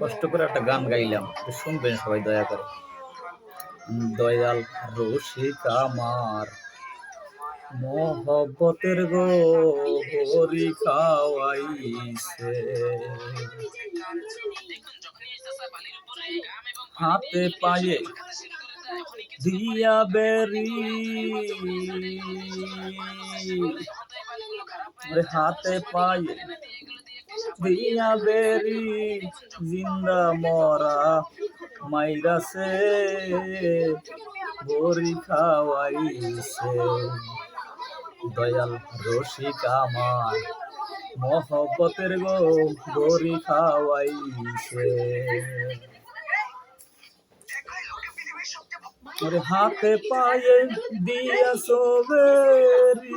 কষ্ট করে একটা গান গাইলাম। শুনবেন সবাই, দয়া করে। দয়াল রসিক আমার মহব্বতের গো খাওয়াইছে। হাতে পায়ে দিয়া বেরি। হাতে পায়ে দিয়া বেরি, জিন্দা মরা মাইরাছে বড়ি খাওয়াইছে। দয়াল রসিক আমার, মহব্বতের গো বড়ি খাওয়াইছে। ওরে হাতে পায়ে দিয়া সোবেরি।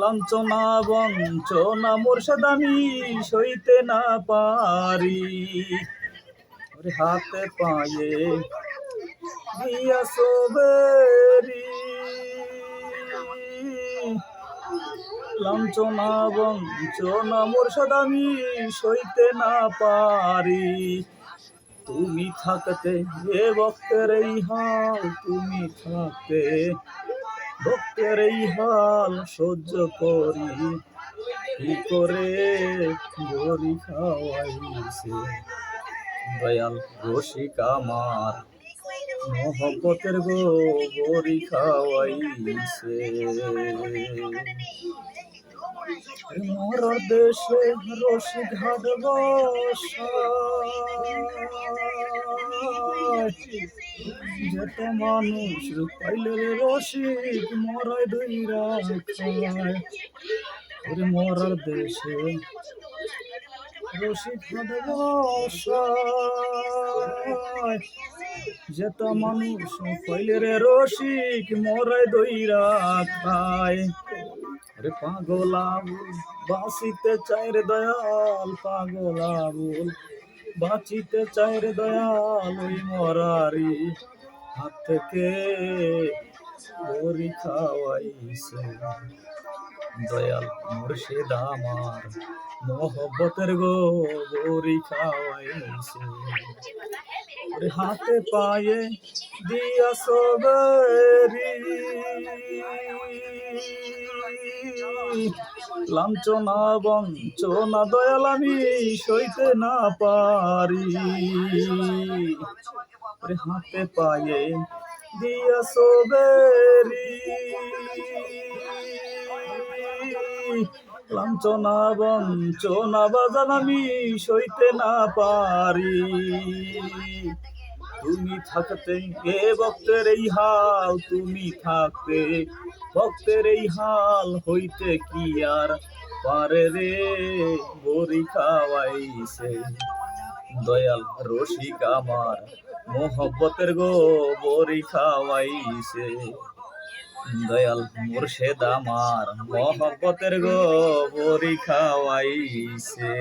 লাঞ্ছনা, বঞ্চনা মোরশেদ আমি সইতে না পারি। ওরে হাতে পায়ে দিয়া সোবেরি। লাঞ্ছনা, বঞ্চনা মোরশেদ আমি সইতে না পারি। তুমি থাকতে এ ভক্তের এই হাল, তুমি থাকতে ভক্তের এই হাল সহ্য করি। কি করে গরি খাওয়াইছে? দয়াল রসিক আমার, মহব্বতের গো গরি খাওয়াইছে। মোর দেশে রসি ঘাট যেত মানুষ পাইলে রসিক মরাই দইরা খায়। দেশে রসিক ঘাট মানুষ পাইলে রসিক মরাই দইরা খায়। পাগল আবুল বাঁচিতে চাই রে দয়াল পাগল আবুল বাঁচিতে চাই রে দয়াল ওই মরারি হাত থেকে বড়ি খাওয়াইছে। দয়াল মুর্শিদ আমার মোহব্বতের গো বড়ি খাওয়াইছে। ওরে হাতে পায়ে দিয়া সবেরি। লাঞ্ছনা, বঞ্চনা, দয়াল আমি সইতে না পারি। হাতে পায়ে দিয়া সবেরি। লাঞ্ছনা, বঞ্চনা, বাজান আমি সইতে না পারি। তুমি থাকতে এ ভক্তের এই হাল, তুমি থাকতে ভক্তের এই হাল, হইতে কি আর পারে রে? বড়ি খাওয়াইছে দয়াল রসিক আমার, মোহব্বতের গো, বড়ি খাওয়াইছে। দয়াল মুর্শেদ আমার, মোহব্বতের গো, বড়ি খাওয়াইছে।